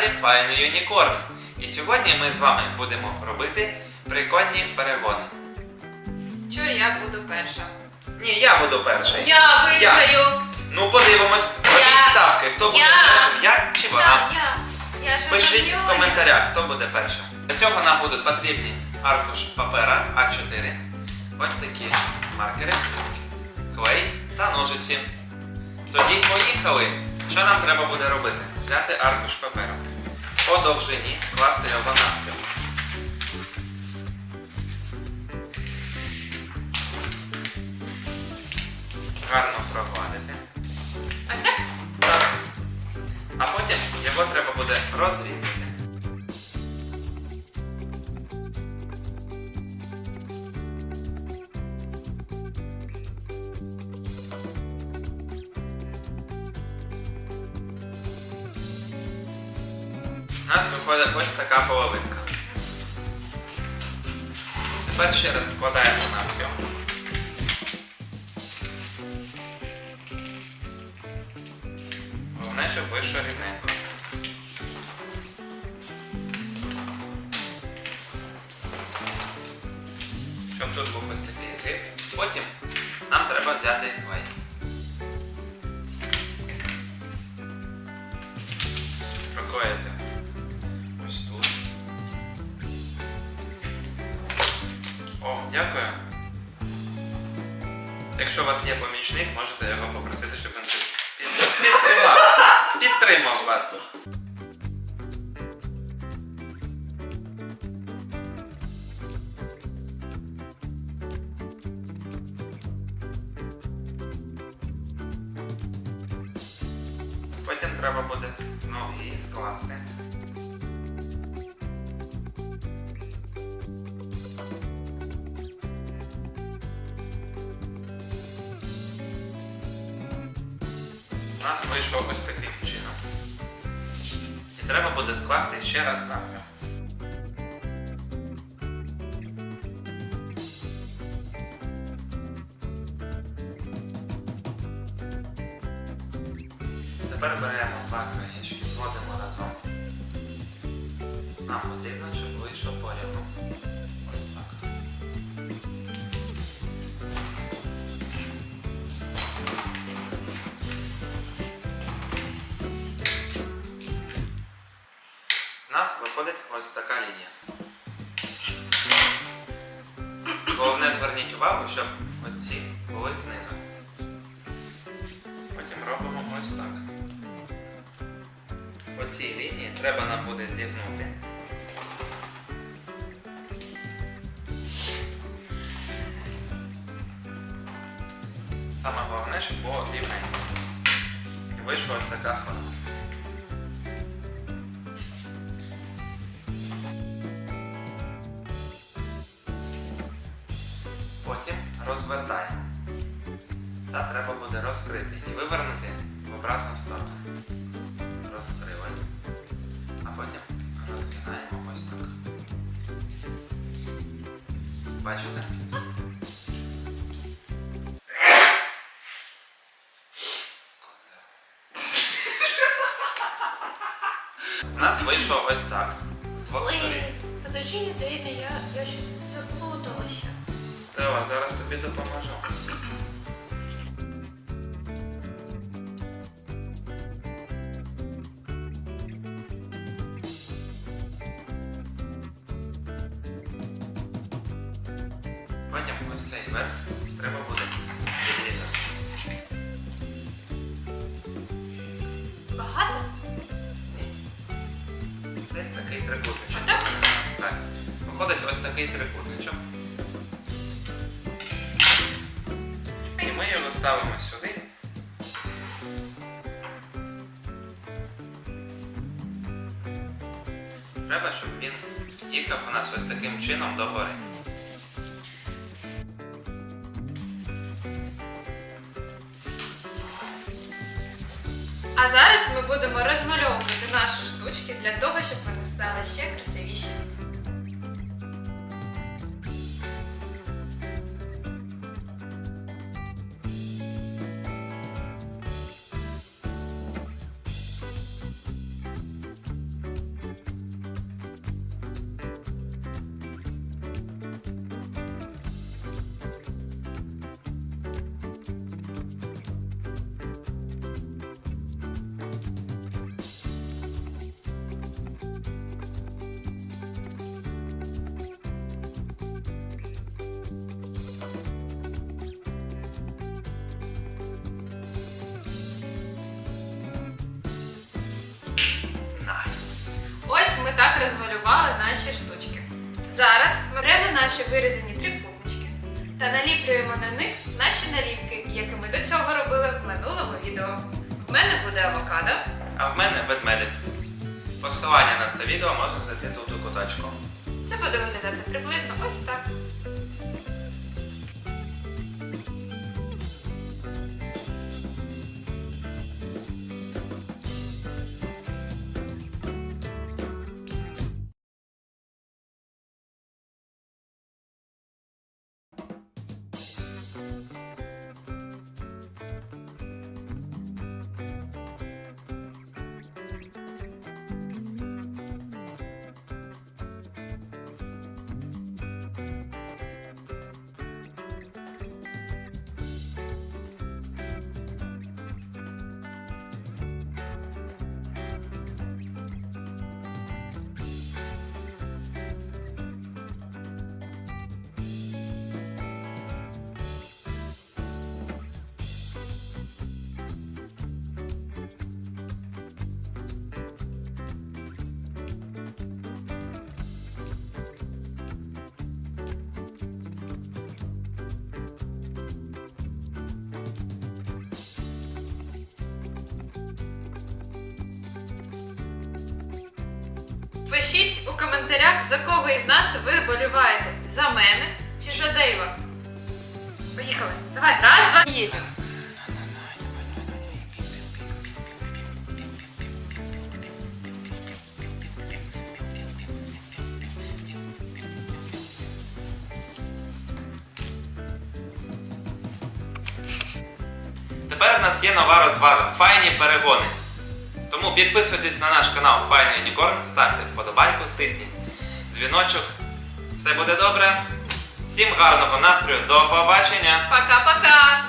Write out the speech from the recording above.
каналі Файний Юнікорн. І сьогодні ми з вами будемо робити прикольні перегони. Чур, я буду перша. Ні, я буду перший. Я виграю. Ну подивимось, робіть Я. ставки, хто буде Я. першим, я чи вона. Я, я. Я ж Пишіть в чемпіоня. коментарях, хто буде першим. Для цього нам будуть потрібні аркуш папера А4, ось такі маркери, клей та ножиці. Тоді поїхали. Що нам треба буде робити? Взяти аркуш паперу. По довжині скласти його навпіл. Гарно прогладити. Ось так? Так. А потім його треба буде розрізати. У нас виходить ось така половинка. Тепер ще раз складаємо навпіл. Головне, щоб вийшло рівненько. Щоб тут був ось такий згиб. Потім нам треба взяти клей. Проклеїти дякую. Якщо у вас є помічник, можете його попросити, щоб він під- під- підтримав. Підтримав вас. Потім треба буде знову її скласти. У нас вийшов ось таким чином. І треба буде скласти ще раз навпіл. Тепер беремо два краєчки, зводимо разом. Нам потрібно, щоб виходить ось така лінія. Головне зверніть увагу, щоб оці були знизу. Потім робимо ось так. По цій лінії треба нам буде зігнути. Саме головне, щоб було рівненько. І вийшла ось така форма. Потім розвертаємо. Та треба буде розкрити і вивернути в обратну сторону. Розкрили. А потім розгинаємо ось так. Бачите? У нас вийшло ось так. З двох Ой, сторін. подожди, Давида, я, я щось заплуталася. Тео, зараз тобі допоможу. Потім ось цей верх треба буде відрізати. Багато? Ні. Десь такий трикутничок. Так? Так. Виходить ось такий трикутничок. Ставимо сюди. Треба, щоб він їхав у нас ось таким чином догори. А зараз ми будемо розмальовувати наші штучки для того, щоб вони стали ще красивіші. Ми так розмалювали наші штучки. Зараз ми беремо наші вирізані трикутнички та наліплюємо на них наші наліпки, які ми до цього робили в минулому відео. В мене буде авокадо. А в мене ведмедик. Посилання на це відео можна знайти тут у куточку. Це буде виглядати приблизно ось так. Пишіть у коментарях, за кого із нас ви боліваєте. За мене чи за Дейва. Поїхали. Давай, раз, два, їдемо. Тепер в нас є нова розвага файні перегони. Тому підписуйтесь на наш канал Файний Юнікорн, ставте вподобайку, тисніть дзвіночок. Все буде добре. Всім гарного настрою, до побачення! Пока-пока!